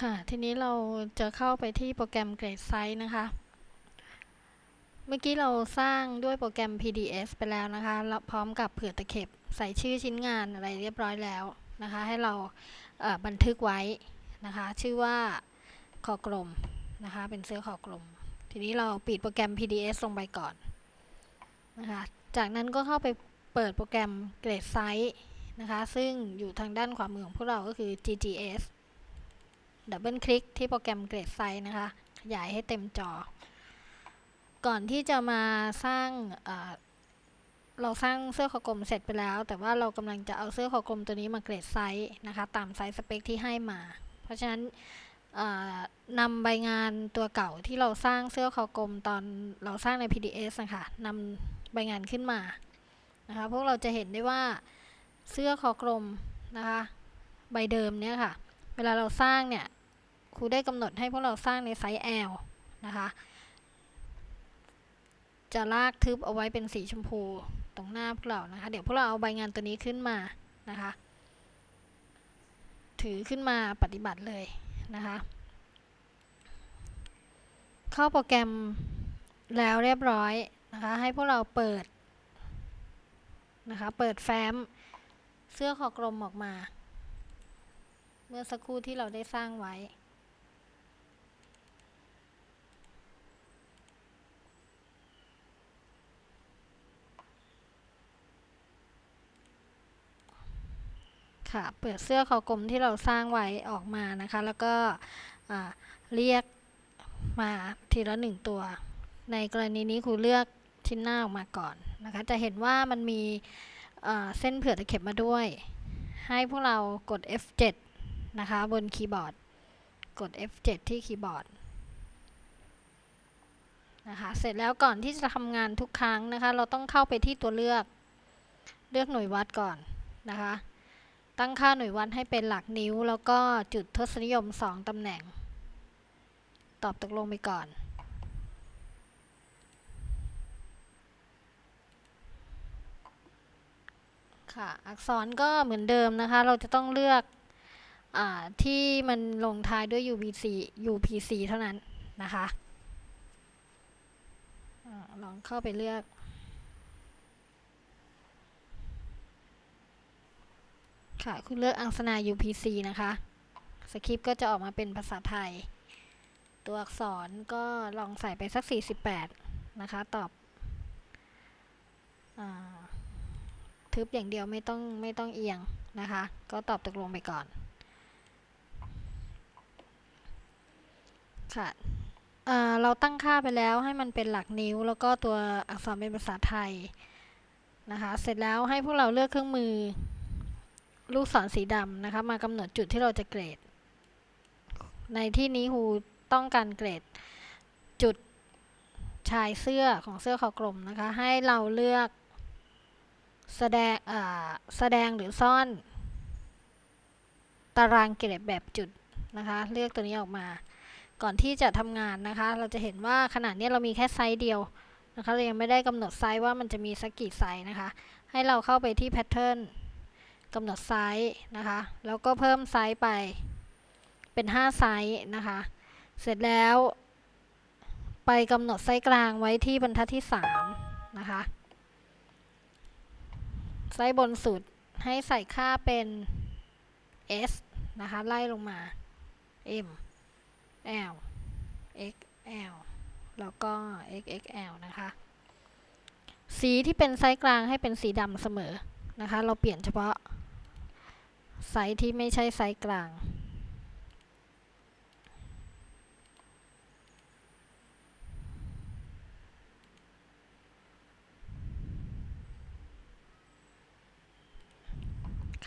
ค่ะ ทีนี้เราจะเข้าไปที่โปรแกรม Grade Size นะคะ เมื่อกี้เราสร้างด้วยโปรแกรม PDS ไปแล้วนะคะแล้วพร้อมกับเผื่อตะเข็บใส่ชื่อชิ้นงานอะไรเรียบร้อยแล้วนะคะ ให้เราเอ่อบันทึกไว้นะคะ ชื่อว่าคอกลมนะคะ เป็นเสื้อคอกลม ทีนี้เราปิดโปรแกรม PDS ลงไปก่อนนะคะ จากนั้นก็เข้าไปเปิดโปรแกรม Grade Size นะคะ ซึ่งอยู่ทางด้านขวามือของพวกเราก็คือ GGS ดับเบิลคลิกที่โปรแกรม Grade Size นะคะ ขยายให้เต็มจอ ก่อนที่จะมาสร้างเอ่อเราสร้างเสื้อคอกลมเสร็จไปแล้ว แต่ว่าเรากำลังจะเอาเสื้อคอกลมตัวนี้มาเกรดไซส์นะคะ ตามไซส์สเปคที่ให้มา เพราะฉะนั้นนำใบงานตัวเก่าที่เราสร้างเสื้อคอกลมตอนเราสร้างใน PDS นะคะนำใบงานขึ้นมานะคะพวกเราจะเห็นได้ว่าเสื้อคอกลมนะคะ ใบเดิมเนี่ยค่ะ เวลาเราสร้างเนี่ย ครูได้กำหนดให้พวกเราสร้างในไซส์ L นะคะ จะลากทึบเอาไว้เป็นสีชมพูตรงหน้าพวกเรานะคะ เดี๋ยวพวกเราเอาใบงานตัวนี้ขึ้นมานะคะ ถือขึ้นมาปฏิบัติเลยนะคะ เข้าโปรแกรมแล้วเรียบร้อยนะคะ ให้พวกเราเปิดนะคะ เปิดแฟ้มเสื้อคอกลมออกมา เมื่อสักครู่ที่เราได้สร้างไว้ ค่ะ เปิดเสื้อคอกลมที่เราสร้างไว้ออกมานะคะ แล้วก็เรียกมาทีละหนึ่งตัว ในกรณีนี้ครูเลือกชิ้นหน้าออกมาก่อนนะคะ จะเห็นว่ามันมีเอ่อเส้นเผื่อตะเข็บมาด้วย ให้พวกเรากด F7 นะคะ บนคีย์บอร์ด กด F7 ที่คีย์บอร์ดนะคะ เสร็จแล้วก่อนที่จะทำงานทุกครั้งนะคะ เราต้องเข้าไปที่ตัวเลือก เลือกหน่วยวัดก่อนนะคะ ตั้งค่าหน่วยวัดให้เป็นหลักนิ้ว แล้วก็จุดทศนิยม 2 ตำแหน่ง ตอบตกลงไปก่อน ค่ะ อักษรก็เหมือนเดิมนะคะ เราจะต้องเลือกอที่มันลงท้ายด้วย UPC UPC เท่านั้นนะคะอลองเข้าไปเลือก ค่ะคุณเลือกอังสนา UPC นะคะ สคริปต์ก็จะออกมาเป็นภาษาไทย ตัวอักษรก็ลองใส่ไปสัก 48 นะคะ ตอบอทึบอย่างเดียวไม่ต้องไม่ต้องเอียงนะคะ ก็ตอบตกลงไปก่อน ค่ะเราตั้งค่าไปแล้วให้มันเป็นหลักนิ้ว แล้วก็ตัวอักษรเป็นภาษาไทยนะคะ เสร็จแล้วให้พวกเราเลือกเครื่องมือ ลูกศรสีดำนะคะ มากำหนดจุดที่เราจะเกรด ในที่นี้ครูต้องการเกรดจุดชายเสื้อของเสื้อคอกลมนะคะ ให้เราเลือกแสดงแสดงหรือซ่อน ตารางเกรดแบบจุดนะคะ เลือกตัวนี้ออกมา ก่อนที่จะทำงานนะคะ เราจะเห็นว่าขนาดนี้เรามีแค่ไซส์เดียวนะคะ เรายังไม่ได้กำหนดไซส์ว่ามันจะมีสักกี่ไซส์นะคะ ให้เราเข้าไปที่แพทเทิร์น กำหนดไซส์นะคะ แล้วก็เพิ่มไซส์ไปเป็น 5 ไซส์นะคะ เสร็จแล้ว ไปกำหนดไซส์กลางไว้ที่บรรทัดที่ 3 นะคะ ไซส์บนสุดให้ใส่ค่าเป็น S นะคะ ไล่ลงมา M L XL แล้วก็ XXL นะคะ สีที่เป็นไซส์กลางให้เป็นสีดำเสมอนะคะ เราเปลี่ยนเฉพาะ ไซส์ที่ไม่ใช่ไซส์กลาง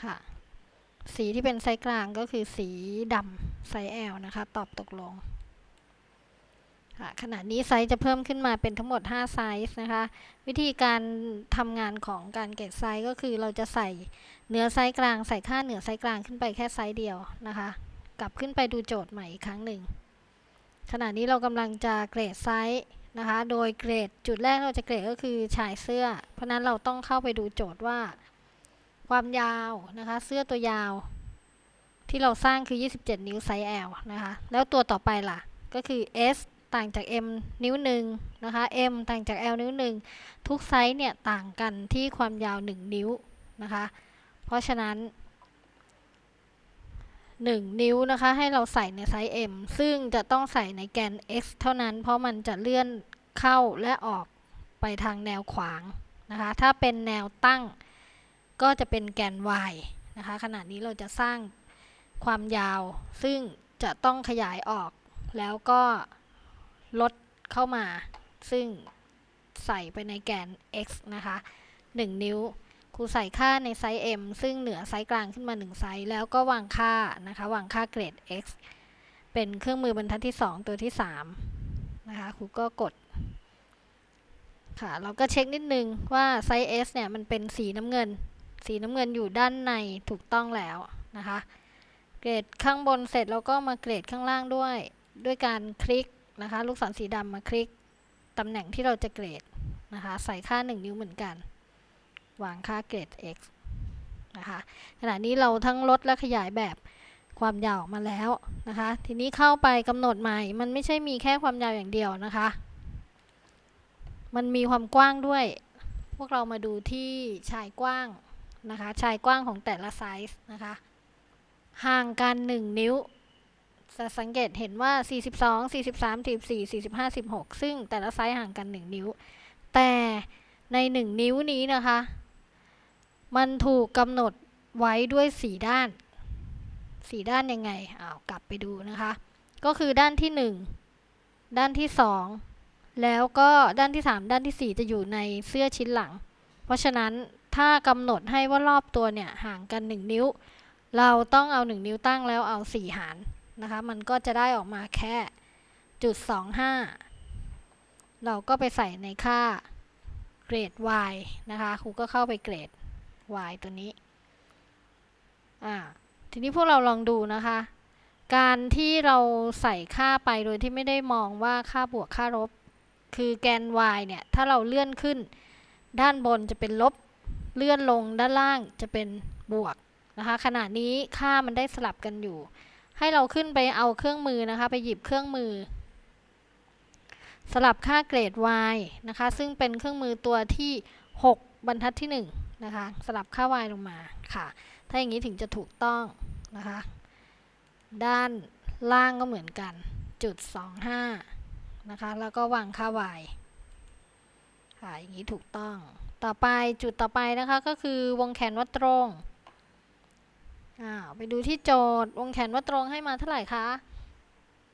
ค่ะ สีที่เป็นไซส์กลางก็คือสีดำไซส์ L นะคะ ตอบตกลงค่ะขณะนี้ไซส์จะเพิ่มขึ้นมาเป็นทั้งหมด 5 ไซส์นะคะ วิธีการทำงานของการเก็บไซส์ก็คือเราจะใส่ เหนือไซส์กลางใส่ค่าเหนือไซส์กลางขึ้นไปแค่ไซส์เดียวนะคะ กลับขึ้นไปดูโจทย์ใหม่อีกครั้งหนึ่งขณะนี้เรากำลังจะเกรดไซส์นะคะ โดยเกรดจุดแรกเราจะเกรดก็คือชายเสื้อ เพราะนั้นเราต้องเข้าไปดูโจทย์ว่า ความยาวนะคะ เสื้อตัวยาว ที่เราสร้างคือ 27 นิ้วไซส์ L นะคะ แล้วตัวต่อไปล่ะ ก็คือ S ต่างจาก M นิ้วหนึ่งนะคะ M ต่างจาก L นิ้วหนึ่งทุกไซส์เนี่ยต่างกันที่ความยาว 1 นิ้วนะคะ เพราะฉะนั้น 1 นิ้วนะคะ ให้เราใส่ในไซส์ M ซึ่งจะต้องใส่ในแกน X เท่านั้น เพราะมันจะเลื่อนเข้าและออกไปทางแนวขวางนะคะ ถ้าเป็นแนวตั้งก็จะเป็นแกน Y นะคะ ขณะนี้เราจะสร้างความยาว ซึ่งจะต้องขยายออกแล้วก็ลดเข้ามา ซึ่งใส่ไปในแกน x นะคะ 1 นิ้ว ครูใส่ค่าในไซส์ m ซึ่งเหนือไซส์กลางขึ้นมา 1 ไซส์ แล้วก็วางค่านะคะ วางค่าเกรด x เป็นเครื่องมือบรรทัดที่ 2 ตัวที่ 3 นะคะ ครูก็กด ค่ะ เราก็เช็คนิดนึงว่าไซส์ s เนี่ย มันเป็นสีน้ำเงิน สีน้ำเงินอยู่ด้านในถูกต้องแล้วนะคะ เกรดข้างบนเสร็จแล้วก็มาเกรดข้างล่างด้วย ด้วยการคลิกนะคะ ลูกศรสีดำมาคลิกตำแหน่งที่เราจะเกรดนะคะ ใส่ค่า 1 นิ้วเหมือนกัน วางค่าเกรด x นะคะขณะนี้เราทั้งลดและขยายแบบความยาวออกมาแล้วนะคะ ทีนี้เข้าไปกำหนดใหม่ มันไม่ใช่มีแค่ความยาวอย่างเดียวนะคะ มันมีความกว้างด้วย พวกเรามาดูที่ชายกว้างนะคะ ชายกว้างของแต่ละไซส์นะคะ ห่างกัน 1 นิ้ว จะสังเกตเห็นว่า 42 43 44 45 16 ซึ่งแต่ละไซส์ห่างกัน 1 นิ้ว แต่ใน 1 นิ้วนี้นะคะ มันถูกกำหนดไว้ด้วย4ด้าน4ด้านยังไงอ้าวกลับไปดูนะคะ ก็คือด้านที่ 1 ด้านที่ 2 แล้วก็ด้านที่ 3 ด้านที่ 4 จะอยู่ในเสื้อชิ้นหลัง เพราะฉะนั้นถ้ากำหนดให้ว่ารอบตัวเนี่ยห่างกัน 1 นิ้ว เราต้องเอา 1 นิ้วตั้งแล้วเอา 4 หารนะคะ มันก็จะได้ออกมาแค่จุด25 เราก็ไปใส่ในค่าเกรด y นะคะ ครูก็เข้าไปเกรด y ตัวนี้อ่าทีนี้พวกเราลองดูนะคะ การที่เราใส่ค่าไปโดยที่ไม่ได้มองว่าค่าบวกค่าลบ คือแกน y เนี่ย ถ้าเราเลื่อนขึ้น ด้านบนจะเป็นลบ เลื่อนลงด้านล่างจะเป็นบวกนะคะ ขณะนี้ค่ามันได้สลับกันอยู่ ให้เราขึ้นไปเอาเครื่องมือนะคะ ไปหยิบเครื่องมือ สลับค่าเกรด y นะคะ ซึ่งเป็นเครื่องมือตัวที่ 6 บรรทัดที่ 1 นะคะ สลับค่า y ลงมาค่ะ ถ้าอย่างนี้ถึงจะถูกต้องนะคะ ด้านล่างก็เหมือนกันจุด25นะคะ แล้วก็วางค่า y ค่ะ อย่างนี้ถูกต้อง ต่อไปจุดต่อไปนะคะก็คือวงแขนว่าตรงอ้าวไปดูที่โจทย์วงแขนว่าตรงให้มาเท่าไหร่คะ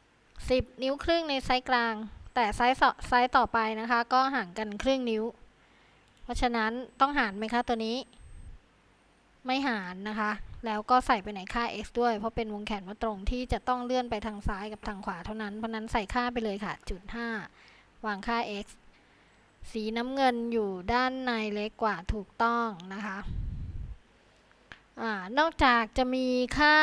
10 นิ้วครึ่งในไซส์กลาง แต่ไซส์ไซส์ต่อไปนะคะ ก็ห่างกันครึ่งนิ้ว เพราะฉะนั้นต้องหารไหมคะตัวนี้ ไม่หารนะคะ แล้วก็ใส่ไปในค่า x ด้วย เพราะเป็นวงแขนว่าตรงที่จะต้องเลื่อนไปทางซ้ายกับทางขวาเท่านั้น เพราะนั้นใส่ค่าไปเลยค่ะจุด5วางค่า x สีน้ำเงินอยู่ด้านในเล็กกว่าถูกต้องนะคะอนอกจากจะมีค่า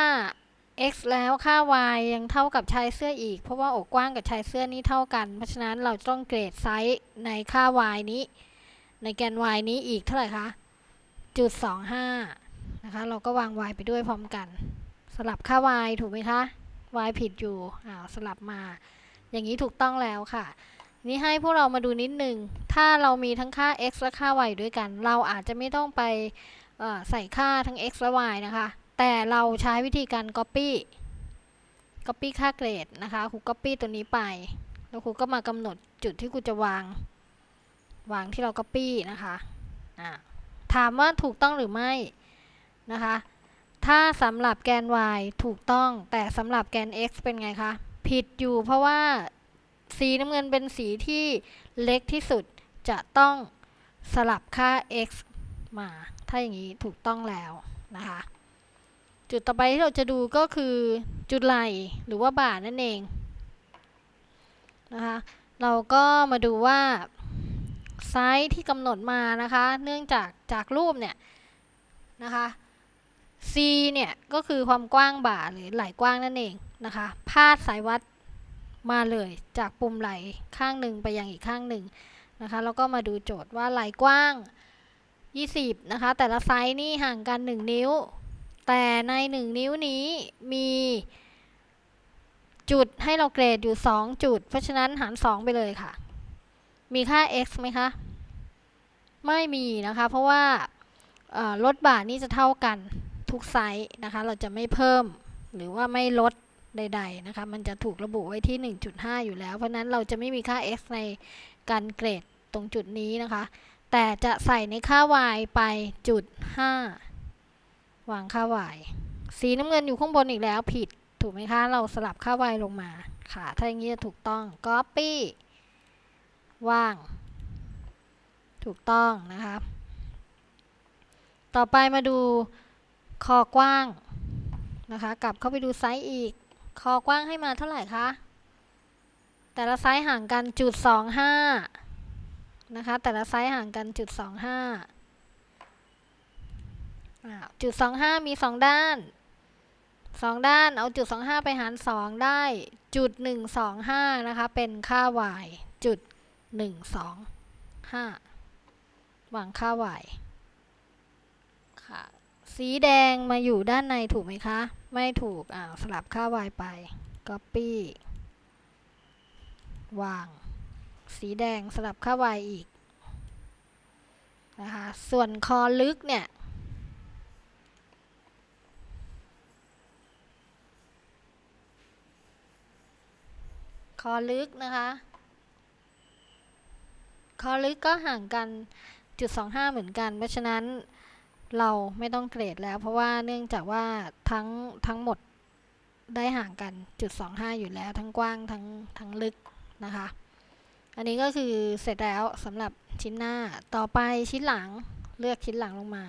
x แล้วค่า y ยังเท่ากับชายเสื้ออีก เพราะว่าอกกว้างกับชายเสื้อนี้เท่ากัน เพราะฉะนั้นเราต้องเกรดไซส์ในค่า y นี้ ในแกน y นี้อีกเท่าไหร่คะจุด25นะคะเราก็วาง y ไปด้วยพร้อมกัน สลับค่า y ถูกไหมคะ y ผิดอยู่อ้าวสลับมา อย่างนี้ถูกต้องแล้วค่ะ นี่ให้พวกเรามาดูนิดหนึ่งถ้าเรามีทั้งค่า x และค่า y ด้วยกัน เราอาจจะไม่ต้องไปใส่ค่าทั้ง x และ y นะคะ แต่เราใช้วิธีการ copy copy ค่าเกรดนะคะครู copy ตัวนี้ไป แล้วครูก็มากำหนดจุดที่ครูจะวาง วางที่เรา copy นะคะะถามว่าถูกต้องหรือไม่นะคะ ถ้าสำหรับแกน y ถูกต้องแต่สำหรับแกน x เป็นไงคะ ผิดอยู่เพราะว่าสีน้ำเงินเป็นสีที่เล็กที่สุดจะต้องสลับค่า x มา ถ้าอย่างนี้ถูกต้องแล้วนะคะ จุดต่อไปที่เราจะดูก็คือจุดไหลหรือว่าบ่านั่นเองนะคะ เราก็มาดูว่า ไซส์ที่กำหนดมานะคะ เนื่องจากจากรูปเนี่ยนะคะ c เนี่ยก็คือความกว้างบ่าหรือไหล่กว้างนั่นเองนะคะพาดสายวัดมาเลยจากปุ่มไหล่ข้างหนึ่งไปยังอีกข้างหนึ่งนะคะแล้วก็มาดูโจทย์ว่าไหล่กว้าง 20 นะคะ แต่ละไซส์นี่ห่างกัน 1 นิ้ว แต่ในหนึ่งนิ้วนี้มีจุดให้เราเกรดอยู่ 2 จุด เพราะฉะนั้นหาร 2 ไปเลยค่ะ มีค่า x ไหมคะ ไม่มีนะคะ เพราะว่าลดบาทนี่จะเท่ากันทุกไซส์นะคะ เราจะไม่เพิ่มหรือว่าไม่ลดใด ๆ นะคะ มันจะถูกระบุไว้ที่ 1.5 อยู่แล้ว เพราะฉะนั้นเราจะไม่มีค่า x ในการเกรดตรงจุดนี้นะคะ แต่จะใส่ในค่า y ไปจุด 5 วางค่า y สีน้ำเงินอยู่ข้างบนอีกแล้วผิด ถูกไหมคะ เราสลับค่า y ลงมา ค่ะ ถ้าอย่างนี้จะถูกต้อง copy ว่าง ถูกต้องนะคะ ต่อไปมาดูคอกว้างนะคะ กลับเข้าไปดูไซส์อีก คอกว้างให้มาเท่าไหร่คะ แต่ละไซส์ห่างกันจุดสองห้านะคะ แต่ละไซส์ห่างกันจุดสองห้าจุดสองห้ามีสองด้านสองด้านเอาจุดสองห้าไปหารสองได้จุดหนึ่งสองห้านะคะ เป็นค่า y จุด หนึ่งสองห้าวางค่า y ค่ะ สีแดงมาอยู่ด้านในถูกไหมคะ ไม่ถูกอ่าสลับค่า y ไป copy วาง สีแดงสลับค่า y อีกนะคะ ส่วนคอลึกเนี่ย คอลึกนะคะ คอลึกก็ห่างกันจุดสองห้าเหมือนกัน เพราะฉะนั้นเราไม่ต้องเกรดแล้ว เพราะว่าเนื่องจากว่าทั้งทั้งหมดได้ห่างกันจุดสองห้าอยู่แล้วทั้งกว้างทั้งทั้งลึกนะคะ อันนี้ก็คือเสร็จแล้วสำหรับชิ้นหน้าต่อไปชิ้นหลังเลือกชิ้นหลังลงมา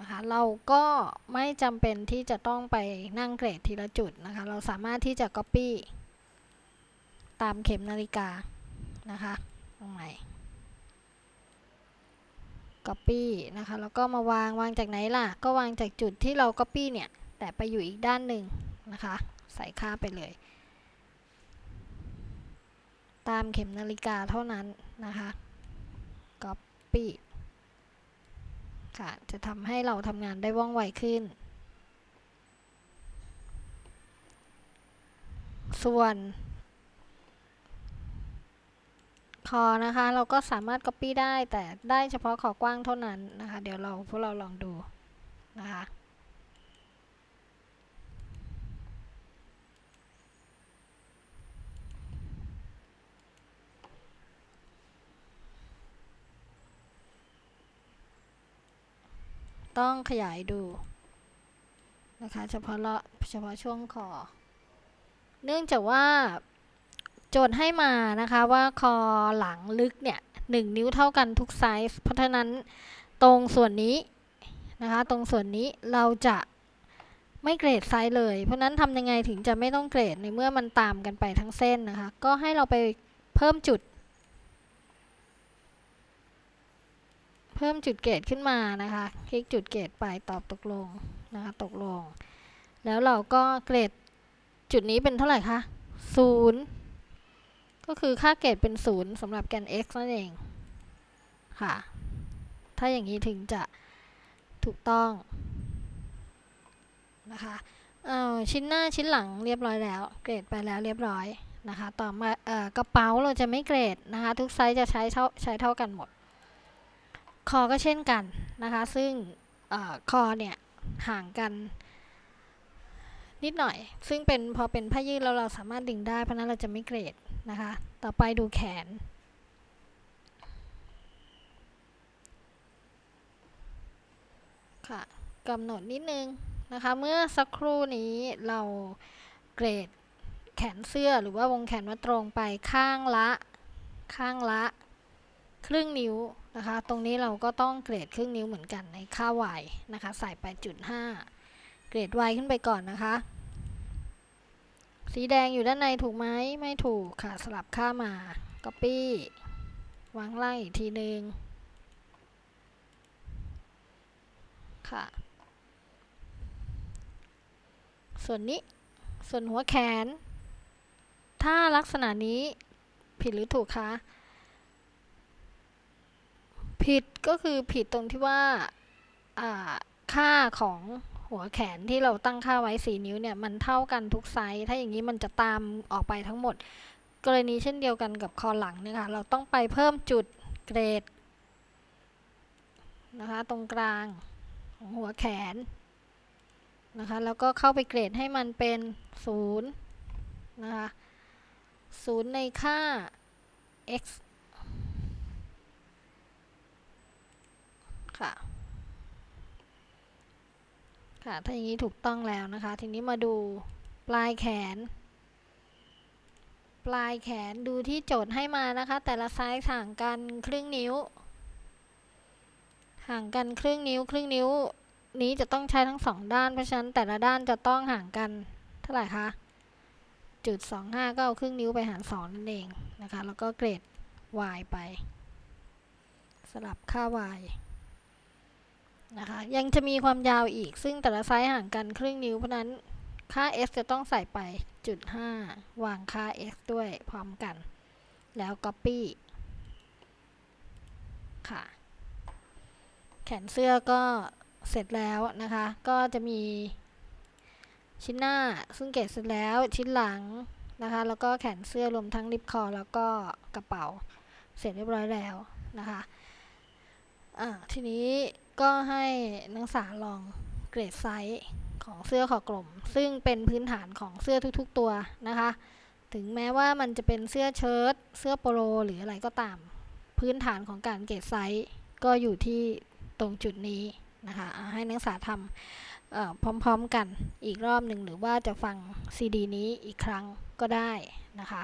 นะคะเราก็ไม่จำเป็นที่จะต้องไปนั่งเกรดทีละจุดนะคะ เราสามารถที่จะ copy ตามเข็มนาฬิกานะคะ ตรงไหน copy นะคะ แล้วก็มาวางวางจากไหนล่ะ ก็วางจากจุดที่เรา copy เนี่ย แต่ไปอยู่อีกด้านหนึ่งนะคะ ใส่ค่าไปเลย ตามเข็มนาฬิกาเท่านั้นนะคะ copy ค่ะ จะทำให้เราทำงานได้ว่องไวขึ้น ส่วน คอนะคะ เราก็สามารถ copy ได้แต่ได้เฉพาะขอกว้างเท่านั้นนะคะ เดี๋ยวเราพวกเราลองดูนะคะต้องขยายดูนะคะเฉพาะเฉพาะช่วงคอ เนื่องจากว่า จทย์ให้มานะคะว่าคอหลังลึกเนี่ยหนึ่งนิ้วเท่ากันทุกไซส์เพราะฉะนั้นตรงส่วนนี้นะคะตรงส่วนนี้เราจะไม่เกรดไซส์เลย เพราะนั้นทำยังไงถึงจะไม่ต้องเกรดในเมื่อมันตามกันไปทั้งเส้นนะคะ ก็ให้เราไปเพิ่มจุด เพิ่มจุดเกรดขึ้นมานะคะ คลิกจุดเกรดไปตอบตกลงนะคะตกลง แล้วเราก็เกรดจุดนี้เป็นเท่าไหร่คะศูนย์ ก็คือค่าเกรดเป็นศูนย์สำหรับแกน x นั่นเอง ค่ะ ถ้าอย่างนี้ถึงจะถูกต้อง นะคะชิ้นหน้าชิ้นหลังเรียบร้อยแล้ว เกรดไปแล้วเรียบร้อยนะคะ ต่อมากระเป๋าเราจะไม่เกรดนะคะ ทุกไซส์จะใช้เท่าใช้เท่ากันหมด คอก็เช่นกันนะคะ ซึ่งอคอเนี่ยห่างกันนิดหน่อย ซึ่งเป็นพอเป็นผ้ายืดแล้วเราสามารถดึงได้ เพราะนั้นเราจะไม่เกรด นะคะ ต่อไปดูแขน ค่ะกำหนดนิดนึงนะคะ เมื่อสักครู่นี้เราเกรดแขนเสื้อหรือว่าวงแขนว่าตรงไปข้างละ ข้างละ ครึ่งนิ้วนะคะ ตรงนี้เราก็ต้องเกรดครึ่งนิ้วเหมือนกันในค่า y นะคะ ใส่ไปจุด5เกรด y ขึ้นไปก่อนนะคะ สีแดงอยู่ด้านในถูกไหมไม่ถูกค่ะ สลับค่ามา copy วางไล่อีกทีนึงค่ะ ส่วนนี้ ส่วนหัวแขน ถ้าลักษณะนี้ผิดหรือถูกคะ ผิดก็คือผิดตรงที่ว่าค่าของ หัวแขนที่เราตั้งค่าไว้ 4 นิ้วเนี่ยมันเท่ากันทุกไซส์ ถ้าอย่างนี้มันจะตามออกไปทั้งหมด กรณีเช่นเดียวกันกับคอหลังเนี่ยค่ะเราต้องไปเพิ่มจุดเกรดนะคะตรงกลางของหัวแขนนะคะแล้วก็เข้าไปเกรดให้มันเป็น 0 นะคะ0ในค่า x ค่ะ ค่ะ ถ้าอย่างนี้ถูกต้องแล้วนะคะ ทีนี้มาดูปลายแขน ปลายแขนดูที่โจทย์ให้มานะคะ แต่ละไซส์ห่างกันครึ่งนิ้ว ห่างกันครึ่งนิ้ว ครึ่งนิ้ว นี้จะต้องใช้ทั้งสองด้าน เพราะฉะนั้นแต่ละด้านจะต้องห่างกันเท่าไหร่คะจุดสองห้าก็เอาครึ่งนิ้วไปหารสองนั่นเองนะคะ แล้วก็เกรด y ไป สลับค่า y นะคะยังจะมีความยาวอีกซึ่งแต่ละไซส์ห่างกันครึ่งนิ้วเพราะนั้นค่า s จะต้องใส่ไปจุดห้าวางค่า x ด้วยพร้อมกัน แล้ว copy ค่ะ แขนเสื้อก็เสร็จแล้วนะคะ ก็จะมีชิ้นหน้าซึ่งเกรดเสร็จแล้วชิ้นหลังนะคะ แล้วก็แขนเสื้อรวมทั้งริบคอแล้วก็กระเป๋าเสร็จเรียบร้อยแล้วนะคะ อ่าทีนี้ก็ให้นักศึกษาลองเกรดไซส์ของเสื้อคอกลม ซึ่งเป็นพื้นฐานของเสื้อทุกๆตัวนะคะ ถึงแม้ว่ามันจะเป็นเสื้อเชิ้ตเสื้อโปโลหรืออะไรก็ตาม พื้นฐานของการเกรดไซส์ก็อยู่ที่ตรงจุดนี้นะคะให้นักศึกษาทำพร้อมๆกันอีกรอบหนึ่งหรือว่าจะฟังซีดีนี้อีกครั้งก็ได้นะคะ